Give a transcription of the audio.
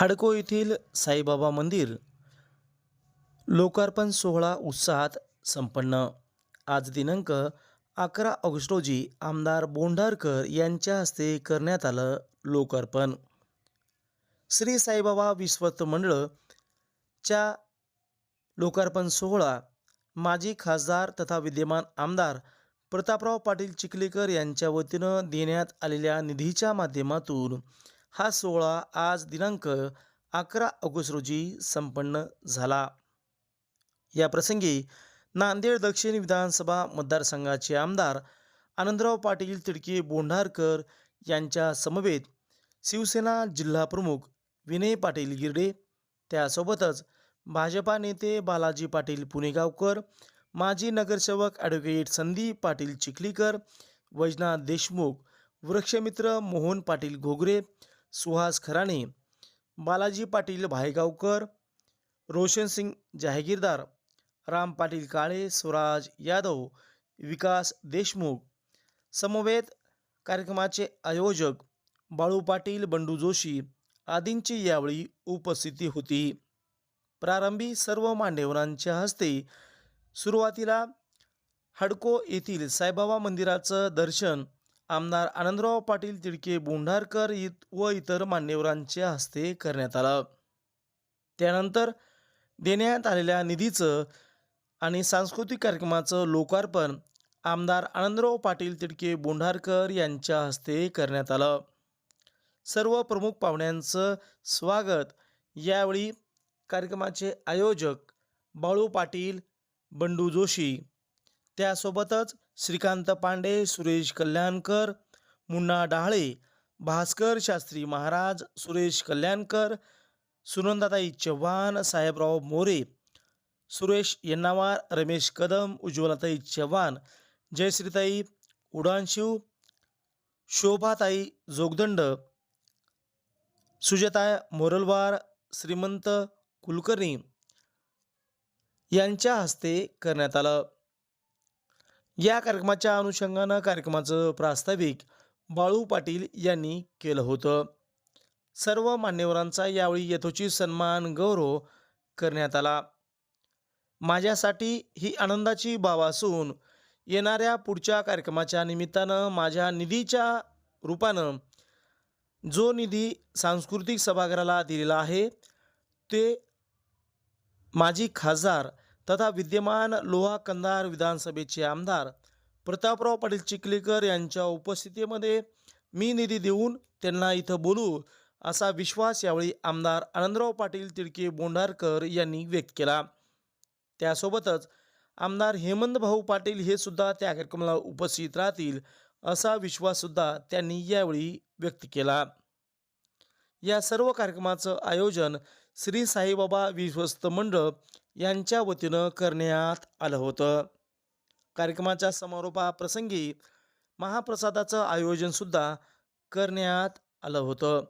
हडको येथील साईबाबा मंदिर लोकार्पण सोहळा उत्साहात संपन्न. आज दिनांक अकरा ऑगस्ट रोजी आमदार बोंढारकर यांच्या हस्ते करण्यात आलं लोकार्पण. श्री साईबाबा विश्वस्त मंडळच्या लोकार्पण सोहळा माजी खासदार तथा विद्यमान आमदार प्रतापराव पाटील चिखलीकर यांच्या वतीनं देण्यात आलेल्या निधीच्या माध्यमातून हा सोहळा आज दिनांक अकरा ऑगस्ट रोजी संपन्न झाला. या प्रसंगी नांदेड दक्षिण विधानसभा मतदारसंघाचे आमदार आनंदराव पाटील तिडके बोंढारकर यांच्या समवेत शिवसेना जिल्हाप्रमुख विनय पाटील गिरडे त्यासोबतच भाजपा नेते बालाजी पाटील पुणेगावकर माजी नगरसेवक ॲडव्होकेट संदीप पाटील चिखलीकर वैजनाथ देशमुख वृक्षमित्र मोहन पाटील घोगरे सुहास खराणे बालाजी पाटील भायगावकर रोशनसिंग जहागीरदार राम पाटील काळे स्वराज यादव विकास देशमुख समवेत कार्यक्रमाचे आयोजक बाळू पाटील बंडू जोशी आदींची यावेळी उपस्थिती होती. प्रारंभी सर्व मान्यवरांच्या हस्ते सुरुवातीला हडको येथील साईबाबा मंदिराचं दर्शन आमदार आनंदराव पाटील तिडके बोंढारकर इत व इतर मान्यवरांच्या हस्ते करण्यात आलं. त्यानंतर देण्यात आलेल्या निधीचं आणि सांस्कृतिक कार्यक्रमाचं लोकार्पण आमदार आनंदराव पाटील तिडके बोंढारकर यांच्या हस्ते करण्यात आलं. सर्व प्रमुख पाहुण्यांचं स्वागत. यावेळी कार्यक्रमाचे आयोजक बाळू पाटील बंडू जोशी. त्यासोबतच श्रीकांत पांडे सुरेश कल्याणकर मुन्ना डहाळे भास्कर शास्त्री महाराज सुरेश कल्याणकर सुनंदाताई चव्हाण साहेबराव मोरे सुरेश यन्नावार रमेश कदम उज्ज्वलाताई चव्हाण जयश्रीताई उडानशिव शोभाताई जोगदंड सुजता मोरलवार श्रीमंत कुलकर्णी यांच्या हस्ते करण्यात आलं. या कार्यक्रमाच्या अनुषंगानं कार्यक्रमाचं प्रास्ताविक बाळू पाटील यांनी केलं होतं. सर्व मान्यवरांचा यावेळी यथोचित सन्मान गौरव करण्यात आला. माझ्यासाठी ही आनंदाची बाब असून येणाऱ्या पुढच्या कार्यक्रमाच्या निमित्तानं माझ्या निधीच्या रूपानं जो निधी सांस्कृतिक सभागृहाला दिलेला आहे ते माजी खासदार तथा विद्यमान लोहा कंधार विधानसभेचे आमदार प्रतापराव पाटील चिखलीकर यांच्या उपस्थितीमध्ये मी निधी देऊन त्यांना इथं बोलू असा विश्वास यावेळी आमदार आनंदराव पाटील तिडके बोंढारकर यांनी व्यक्त केला. त्यासोबतच आमदार हेमंत भाऊ पाटील हे सुद्धा त्या कार्यक्रमाला उपस्थित राहतील असा विश्वाससुद्धा त्यांनी यावेळी व्यक्त केला. या सर्व कार्यक्रमाचं आयोजन श्री साईबाबा विश्वस्त मंडळ यांच्या वतीनं करण्यात आलं होतं. कार्यक्रमाच्या समारोपाप्रसंगी महाप्रसादाचं आयोजनसुद्धा करण्यात आलं होतं.